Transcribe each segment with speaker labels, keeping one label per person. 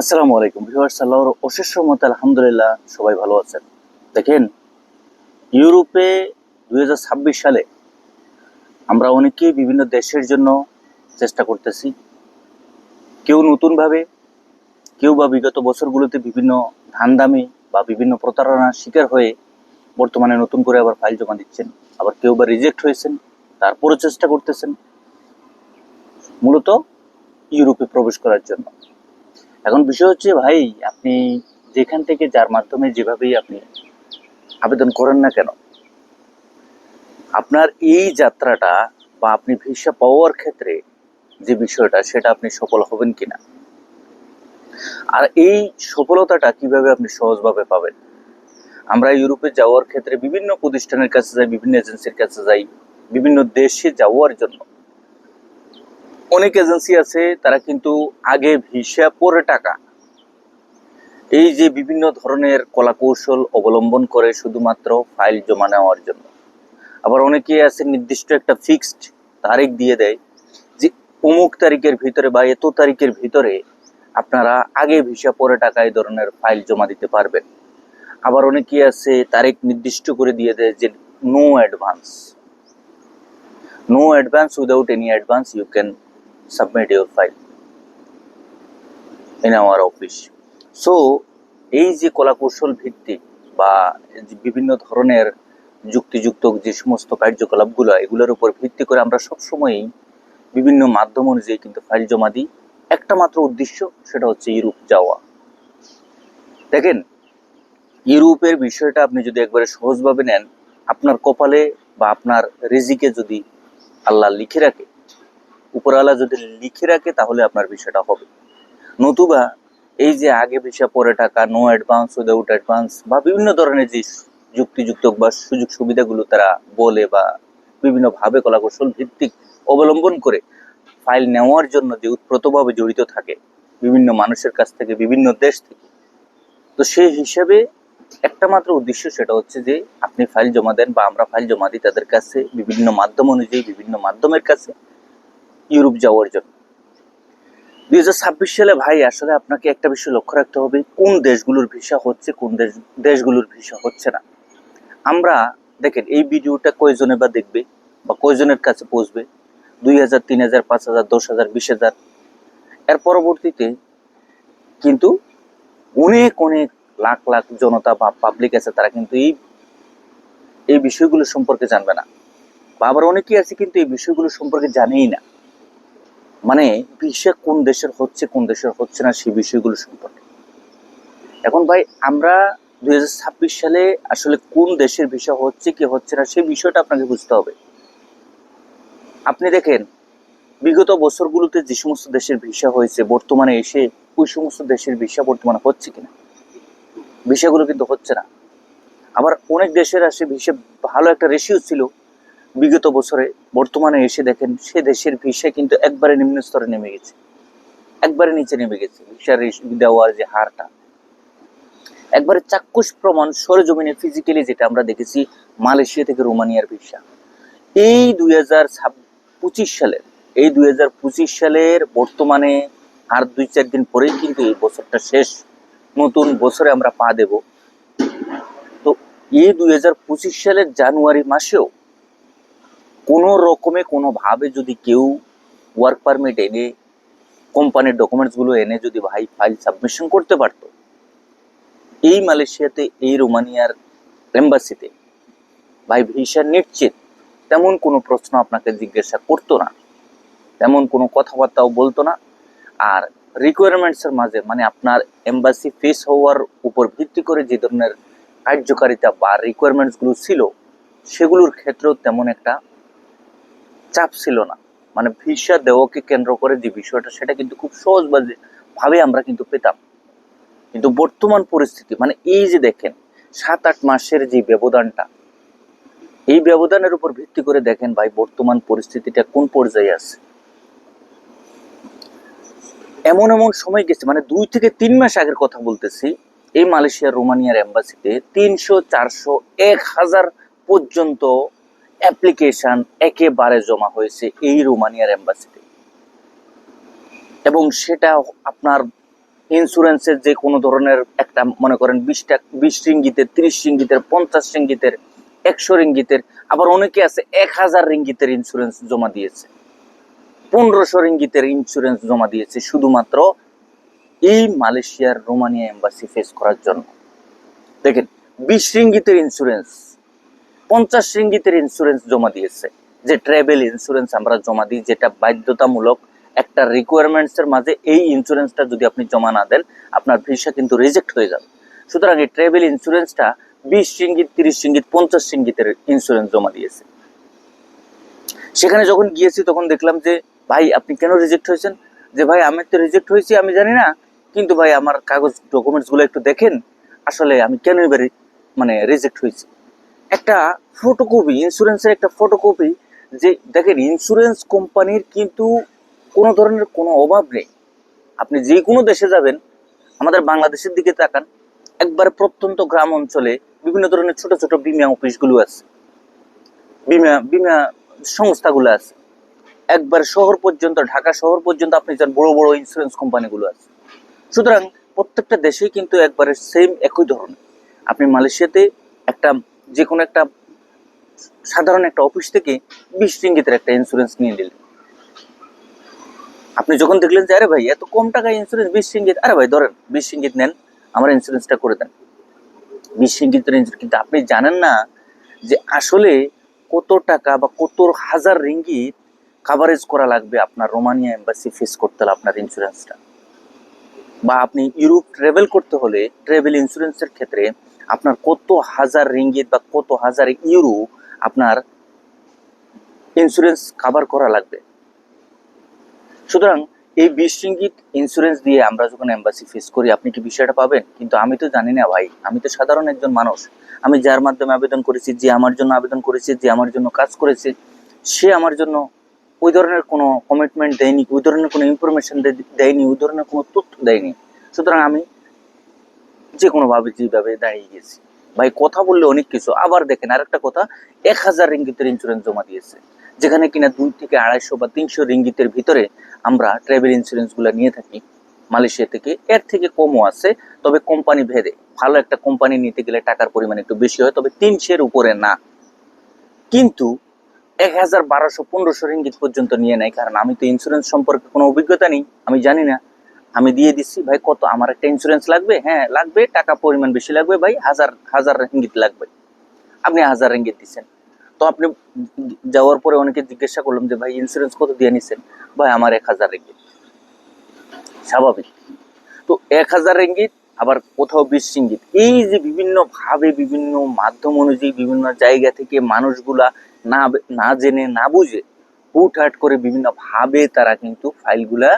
Speaker 1: আসসালামু আলাইকুম ভিউয়ার্স, আল্লাহর অশেষ রহমত আলহামদুলিল্লাহ সবাই ভালো আছেন। দেখেন, ইউরোপে দুই হাজার ছাব্বিশ সালে আমরা অনেকেই বিভিন্ন দেশের জন্য চেষ্টা করতেছি। কেউ নতুনভাবে, কেউ বা বিগত বছরগুলোতে বিভিন্ন ধানদামি বা বিভিন্ন প্রতারণার শিকার হয়ে বর্তমানে নতুন করে আবার ফাইল জমা দিচ্ছেন। আবার কেউ বা রিজেক্ট হয়েছেন, তারপরও চেষ্টা করতেছেন। মূলত ইউরোপে প্রবেশ করার জন্য। এখন বিষয় হচ্ছে ভাই, আপনি যেখান থেকে যার মাধ্যমে যেভাবেই আপনি আবেদন করেন না কেন, আপনার এই যাত্রাটা বা আপনি ভিসা পাওয়ার ক্ষেত্রে যে বিষয়টা, সেটা আপনি সফল হবেন কিনা? আর এই সফলতাটা কীভাবে আপনি সহজভাবে পাবেন? আমরা ইউরোপে যাওয়ার ক্ষেত্রে বিভিন্ন প্রতিষ্ঠানের কাছে যাই, বিভিন্ন এজেন্সির কাছে যাই, বিভিন্ন দেশে যাওয়ার জন্য অনেক এজেন্সি আছে, তারা কিন্তু আগে ভিসা পরে টাকা। এই যে বিভিন্ন ধরনের কলাকৌশল অবলম্বন করে শুধুমাত্র ফাইল জমা নেওয়ার জন্য। আবার অনেকে আছে নির্দিষ্ট একটা ফিক্সড তারিখ দিয়ে দেয় যে অমুক তারিখের ভিতরে বা এত তারিখের ভিতরে আপনারা আগে ভিসা পরে টাকা এই ধরনের ফাইল জমা দিতে পারবেন। আবার অনেকে আছে তারিখ নির্দিষ্ট করে দিয়ে দেয় যে no advance no advance without any advance you can submit your file in our office. So, এই যে কলাকৌশল ভিত্তিক বা বিভিন্ন ধরনের যুক্তিযুক্ত যে সমস্ত কার্যকলাপগুলো, এগুলোর উপর ভিত্তি করে আমরা সবসময়ই বিভিন্ন মাধ্যম অনুযায়ী কিন্তু ফাইল জমা দিই। একটা মাত্র উদ্দেশ্য, সেটা হচ্ছে ইউরোপ যাওয়া। দেখেন ইউরোপের বিষয়টা আপনি যদি একবারে সহজভাবে নেন, আপনার কপালে বা আপনার রেজিকে যদি আল্লাহ লিখে রাখে উপরওয়ালা যদি লিখে রাখে, তাহলে আপনার বিষয়টা হবে। নতুবা এই যে আগে ভিসা, পরে টাকা নো অ্যাডভান্স উইদাউট অ্যাডভান্স বা বিভিন্ন ধরনের যে যুক্তিযুক্ত বা সুযোগ সুবিধাগুলো তারা বলে বা বিভিন্ন ভাবে কলাকৌশল ভিত্তিক অবলম্বন করে ফাইল নেওয়ার জন্য যে উৎপ্রতভাবে জড়িত থাকে বিভিন্ন মানুষের কাছ থেকে, বিভিন্ন দেশ থেকে, তো সেই হিসাবে একটা মাত্র উদ্দেশ্য সেটা হচ্ছে যে আপনি ফাইল জমা দেন বা আমরা ফাইল জমা দিই তাদের কাছে, বিভিন্ন মাধ্যম অনুযায়ী, বিভিন্ন মাধ্যমের কাছে ইউরোপ যাওয়ার জন্য। দুই হাজার ছাব্বিশ সালে, ভাই, আসলে আপনাকে একটা বিষয় লক্ষ্য রাখতে হবে, কোন দেশগুলোর ভিসা হচ্ছে, কোন দেশ দেশগুলোর ভিসা হচ্ছে না। আমরা, দেখেন, এই ভিডিওটা কয়জনে বা দেখবে বা কয়জনের কাছে পৌঁছবে? দুই হাজার, তিন হাজার, পাঁচ হাজার, দশ হাজার, বিশ হাজার। এর পরবর্তীতে কিন্তু অনেক অনেক লাখ লাখ জনতা বা পাবলিক আছে, তারা কিন্তু এই এই বিষয়গুলো সম্পর্কে জানবে না। বা আবার অনেকেই আছে কিন্তু এই বিষয়গুলো সম্পর্কে জানেই না। মানে ভিসা কোন দেশের হচ্ছে, কোন দেশের হচ্ছে না, সেই বিষয়গুলো সম্পর্কে। এখন ভাই, আমরা দুই হাজার ছাব্বিশ সালে আসলে কোন দেশের ভিসা হচ্ছে, কি হচ্ছে না, সেই বিষয়টা আপনাকে বুঝতে হবে। আপনি দেখেন, বিগত বছরগুলোতে যে সমস্ত দেশের ভিসা হয়েছে, বর্তমানে এসে ওই সমস্ত দেশের ভিসা বর্তমানে হচ্ছে কিনা? ভিসাগুলো কিন্তু হচ্ছে না। আবার অনেক দেশের আসে ভিসা, ভালো একটা রেশিও ছিল বিগত বছরে বর্তমানে এসে দেখেন সে দেশের ভিসা কিন্তু একবারে নিম্ন স্তরে নেমে গেছে। একবারে নিচে নেমে গেছে ভিসার দেওয়ার যে হারটা। একবারে চাক্ষুষ প্রমাণ সরজমিনে ফিজিক্যালি যেটা আমরা দেখেছি মালয়েশিয়া থেকে রোমানিয়ার ভিসা। এই দুই হাজার পঁচিশ সালের এই দুই হাজার পঁচিশ সালের বর্তমানে আর দুই চার দিন পরেই কিন্তু এই বছরটা শেষ। নতুন বছরে আমরা পা দেব। তো এই দুই হাজার পঁচিশ সালের জানুয়ারি মাসেও কোনো রকমে, কোনোভাবে যদি কেউ ওয়ার্ক পারমিট এনে কোম্পানির ডকুমেন্টসগুলো এনে যদি ভাই ফাইল সাবমিশন করতে পারতো, এই মালয়েশিয়াতে, এই রোমানিয়ার এম্বাসিতে ভাই ভিসা নিশ্চিত, তেমন কোনো প্রশ্ন আপনাকে জিজ্ঞাসা করতো না, তেমন কোনো কথাবার্তাও বলতো না। আর রিকোয়ারমেন্টসের মাঝে মানে আপনার এম্বাসি ফেস হওয়ার উপর ভিত্তি করে যে ধরনের কার্যকারিতা বা রিকোয়ারমেন্টসগুলো ছিল, সেগুলোর ক্ষেত্রেও তেমন একটা চাপ ছিল না। মানে ভিসা দেওয়াকে কেন্দ্র করে যে বিষয়টা, সেটা কিন্তু খুব সহজ ভাবে আমরা কিন্তু পেতাম। কিন্তু বর্তমান পরিস্থিতি মানে এই যে দেখেন সাত আট মাসের যে ব্যবধানটা, এই ব্যবধানের উপর ভিত্তি করে দেখেন ভাই বর্তমান পরিস্থিতিটা কোন পর্যায়ে আছে। এমন এমন সময় গেছে মানে দুই থেকে তিন মাস আগের কথা বলতেছি, এই মালয়েশিয়ার রোমানিয়ার এম্বাসিতে তিনশো চারশো এক হাজার পর্যন্ত অ্যাপ্লিকেশন একেবারে জমা হয়েছে এই রোমানিয়ার এম্বাসিতে এবং সেটা আপনার ইন্স্যুরেন্সের যে কোনো ধরনের একটা, মনে করেন, বিশটা, বিশ রিঙ্গিতের, তিরিশ রিঙ্গিতের, পঞ্চাশ রিঙ্গিতের, একশো রিঙ্গিতের, আবার অনেকে আছে এক হাজার রিঙ্গিতের ইন্স্যুরেন্স জমা দিয়েছে। পনেরোশো রিঙ্গিতের ইন্স্যুরেন্স জমা দিয়েছে শুধুমাত্র এই মালয়েশিয়ার রোমানিয়া এম্বাসি ফেস করার জন্য। দেখেন, বিশ রিঙ্গিতের ইন্স্যুরেন্স পঞ্চাশ রিঙ্গিতের ইন্স্যুরেন্স জমা দিয়েছে। যে ট্রাভেল ইন্স্যুরেন্স আমরা জমা দিই, যেটা বাধ্যতামূলক একটা রিকোয়ারমেন্টস এর মাঝে এই ইন্স্যুরেন্সটা যদি আপনি জমা না দেন, আপনার ভিসা কিন্তু রিজেক্ট হয়ে যাবে। সুতরাং এই ট্রাভেল ইন্স্যুরেন্সটা বিশ রিঙ্গিত, তিরিশ রিঙ্গিত, পঞ্চাশ রিঙ্গিতের ইন্স্যুরেন্স জমা দিয়েছে। সেখানে যখন গিয়েছি তখন দেখলাম যে, ভাই, আপনি কেন রিজেক্ট হয়েছেন? যে, ভাই, আমি তো রিজেক্ট হয়েছি, আমি জানি না। কিন্তু ভাই, আমার কাগজ ডকুমেন্টসগুলো একটু দেখেন। আসলে আমি কেন এবারে মানে রিজেক্ট হয়েছি? একটা ফটোকপি ইন্স্যুরেন্সের একটা ফটোকপি যে দেখেন ইন্স্যুরেন্স কোম্পানির কিন্তু কোনো ধরনের কোনো অভাব নেই। আপনি যে কোনো দেশে যাবেন, আমাদের বাংলাদেশের দিকে তাকান, একবার প্রত্যন্ত গ্রাম অঞ্চলে বিভিন্ন ধরনের ছোট ছোট বিমা অফিসগুলো আছে। বিমা বিমা সংস্থাগুলো আছে। একবার শহর পর্যন্ত, ঢাকা শহর পর্যন্ত আপনি যান, বড় বড় ইন্স্যুরেন্স কোম্পানিগুলো আছে। সুতরাং প্রত্যেকটা দেশেই কিন্তু একবারে সেম একই ধরনের। আপনি মালয়েশিয়াতে একটা যে কোনো একটা সাধারণ একটা অফিস থেকে বিশ রিঙ্গিতের একটা ইন্স্যুরেন্স নিয়ে নিলেন আপনি যখন দেখলেন যে, আরে ভাই, এত কম টাকায় ইন্স্যুরেন্স বিশ রিঙ্গিত? আরে ভাই, ধরেন, বিশ রিঙ্গিত নেন, আমার ইন্স্যুরেন্সটা করে দেন। বিশ রিঙ্গিতের ইন্স্যুরেন্স কিন্তু আপনি জানেন না যে, আসলে কত টাকা বা কত হাজার রিঙ্গিত কাভারেজ করা লাগবে আপনার রোমানিয়া এম্বাসি ফেস করতে হলে আপনার ইন্স্যুরেন্সটা বা আপনি ইউরোপ ট্রাভেল করতে হলে ট্রাভেল ইন্স্যুরেন্সের ক্ষেত্রে আপনার কত হাজার রিঙ্গিত বা কত হাজার ইউরো আপনার ইন্স্যুরেন্স কাভার করা লাগবে? সুতরাং এই বিশ রিঙ্গিত ইন্স্যুরেন্স দিয়ে আমরা যখন এম্বাসি ফেস করি, আপনি কি বিষয়টা পাবেন? কিন্তু আমি তো জানি না ভাই। আমি তো সাধারণ একজন মানুষ। আমি যার মাধ্যমে আবেদন করেছি, যে আমার জন্য আবেদন করেছে, যে আমার জন্য কাজ করেছে, সে আমার জন্য ওই ধরনের কোনো কমিটমেন্ট দেয়নি, ওই ধরনের কোনো ইনফরমেশন দেয়নি, ওই ধরনের কোনো তথ্য দেয়নি। সুতরাং আমি যে কোনোভাবে যেভাবে দাঁড়িয়ে গেছি। ভাই, কথা বললে অনেক কিছু। আবার দেখেন আরেকটা কথা, এক হাজার রিঙ্গিতের ইন্স্যুরেন্স জমা দিয়েছে। যেখানে কিনা দুই থেকে আড়াইশো বা তিনশো রিঙ্গিতের ভিতরে আমরা ট্রাভেল ইন্স্যুরেন্সগুলো নিয়ে থাকি। মালয়েশিয়া থেকে। এর থেকে কমও আছে, তবে কোম্পানি ভেদে। ভালো একটা কোম্পানি নিতে গেলে টাকার পরিমাণ একটু বেশি হয়, তবে তিনশের উপরে না। কিন্তু এক হাজার বারোশো, পনেরোশো রিঙ্গিত পর্যন্ত নিয়ে নেয়, কারণ আমি তো ইন্স্যুরেন্স সম্পর্কে কোনো অভিজ্ঞতা নেই। আমি জানি না। আমি দিয়ে দিচ্ছি ভাই, কত? আমার একটা ইন্স্যুরেন্স লাগবে? হ্যাঁ লাগবে। টাকা পরিমাণ বেশি লাগবে, ভাই, হাজার হাজার রিঙ্গিত লাগবে। আপনি হাজার রিঙ্গিত দিচ্ছেন তো আপনি যাওয়ার পরে অনেকে জিজ্ঞাসা করলাম যে, ভাই ইন্স্যুরেন্স কত দিয়ে নিছেন? ভাই, আমার এক হাজার রিঙ্গিত স্বাভাবিক। তো এক হাজার রিঙ্গিত আবার কোথাও বিশ রিঙ্গিত এই যে বিভিন্ন ভাবে, বিভিন্ন মাধ্যম অনুযায়ী, বিভিন্ন জায়গা থেকে মানুষগুলা না না জেনে, না বুঝে, হুটহাট করে বিভিন্ন ভাবে তারা কিন্তু ফাইলগুলা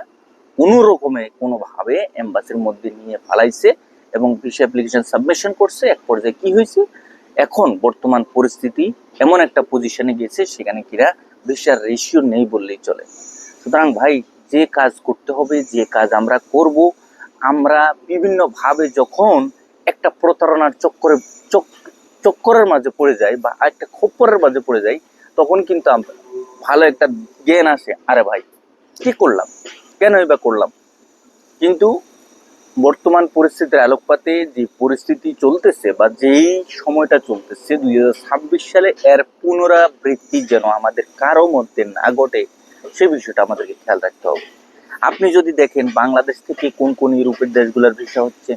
Speaker 1: কোনো রকমে কোনোভাবে এম্বাসির মধ্যে নিয়ে ফালাইছে এবং ভিসা অ্যাপ্লিকেশন সাবমিশন করছে, এক পর্যায়ে কি হয়েছে? এখন বর্তমান পরিস্থিতি এমন একটা পজিশনে গেছে সেখানে কিরা ভিসার রেশিও নেই বললেই চলে। সুতরাং ভাই, যে কাজ করতে হবে, যে কাজ আমরা করব, আমরা বিভিন্ন ভাবে যখন একটা প্রতারণার চক্করে, চক- চক্করের মাঝে পড়ে যাই বা একটা খপ্পরের মাঝে পড়ে যাই, তখন কিন্তু আমরা ভালো একটা জ্ঞান আসে। আরে ভাই, কি করলাম? কেনই বা করলাম? কিন্তু বর্তমান পরিস্থিতির আলোকপাতে যে পরিস্থিতি চলতেছে বা যেই সময়টা চলতেছে দু হাজার ছাব্বিশ সালে এর পুনরাবৃত্তি যেন আমাদের কারও মধ্যে না ঘটে, সে বিষয়টা আমাদেরকে খেয়াল রাখতে হবে। আপনি যদি দেখেন বাংলাদেশ থেকে কোন কোন ইউরোপের দেশগুলোর ভিসা হচ্ছে,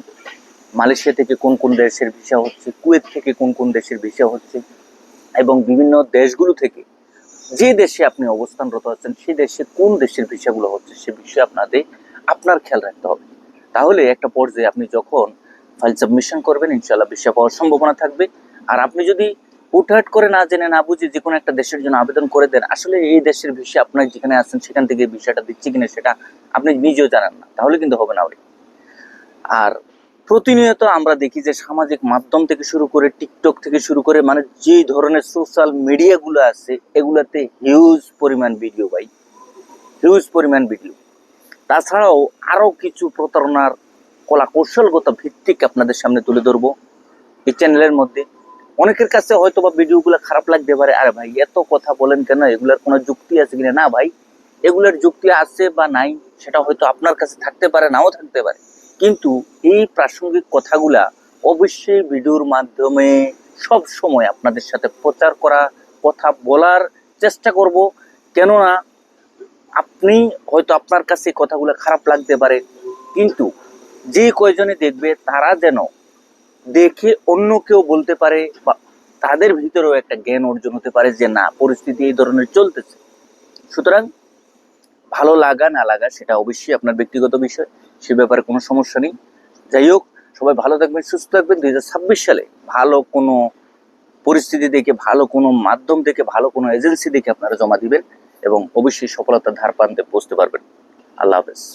Speaker 1: মালয়েশিয়া থেকে কোন কোন দেশের ভিসা হচ্ছে, কুয়েত থেকে কোন কোন দেশের ভিসা হচ্ছে, এবং বিভিন্ন দেশগুলো থেকে যে দেশে আপনি অবস্থানরত আছেন সেই দেশে কোন দেশের ভিসাগুলো হচ্ছে সে বিষয়ে আপনাদের, আপনার খেয়াল রাখতে হবে। তাহলে একটা পর্যায়ে আপনি যখন ফাইল সাবমিশন করবেন ইনশাল্লাহ ভিসা পাওয়ার সম্ভাবনা থাকবে। আর আপনি যদি হুটহাট করে না জেনে, না বুঝে যে কোনো একটা দেশের জন্য আবেদন করে দেন, আসলে এই দেশের ভিসা আপনার যেখানে আছেন, সেখান থেকে ভিসাটা দিচ্ছে কিনা, সেটা আপনি নিজেও জানেন না। তাহলে কিন্তু হবে না আর প্রতিনিয়ত আমরা দেখি যে সামাজিক মাধ্যম থেকে শুরু করে টিকটক থেকে শুরু করে মানে যে ধরনের সোশ্যাল মিডিয়াগুলো আছে, এগুলাতে হিউজ পরিমাণ ভিডিও ভাই। হিউজ পরিমাণ ভিডিও তাছাড়াও আরও কিছু প্রতারণার কলা কৌশলগত ভিত্তিক আপনাদের সামনে তুলে ধরবো এই চ্যানেলের মধ্যে। অনেকের কাছে হয়তো বা ভিডিওগুলো খারাপ লাগতে পারে, আরে ভাই এত কথা বলেন কেন? এগুলার কোনো যুক্তি আছে কিনা? না ভাই, এগুলার যুক্তি আছে বা নাই, সেটা হয়তো আপনার কাছে থাকতে পারে, নাও থাকতে পারে। কিন্তু এই প্রাসঙ্গিক কথাগুলা অবশ্যই ভিডিওর মাধ্যমে সব সময় আপনাদের সাথে প্রচার করা কথা বলার চেষ্টা করব। কেননা আপনি হয়তো আপনার কাছে কথাগুলো খারাপ লাগতে পারে, কিন্তু যে কয়জনে দেখবে তারা যেন দেখে অন্য কেউ বলতে পারে বা তাদের ভিতরেও একটা জ্ঞান অর্জন হতে পারে যে না, পরিস্থিতি এই ধরনের চলতেছে। সুতরাং ভালো লাগা না লাগা সেটা অবশ্যই আপনার ব্যক্তিগত বিষয়। সে ব্যাপারে কোনো সমস্যা নেই। যাই হোক, সবাই ভালো থাকবেন, সুস্থ থাকবেন। দুই হাজার ছাব্বিশ সালে ভালো কোনো পরিস্থিতি দেখে, ভালো কোনো মাধ্যম দেখে, ভালো কোনো এজেন্সি দেখে আপনারা জমা দিবেন এবং অবশ্যই সফলতার ধার প্রান্তে পৌঁছতে পারবেন। আল্লাহ হাফেজ।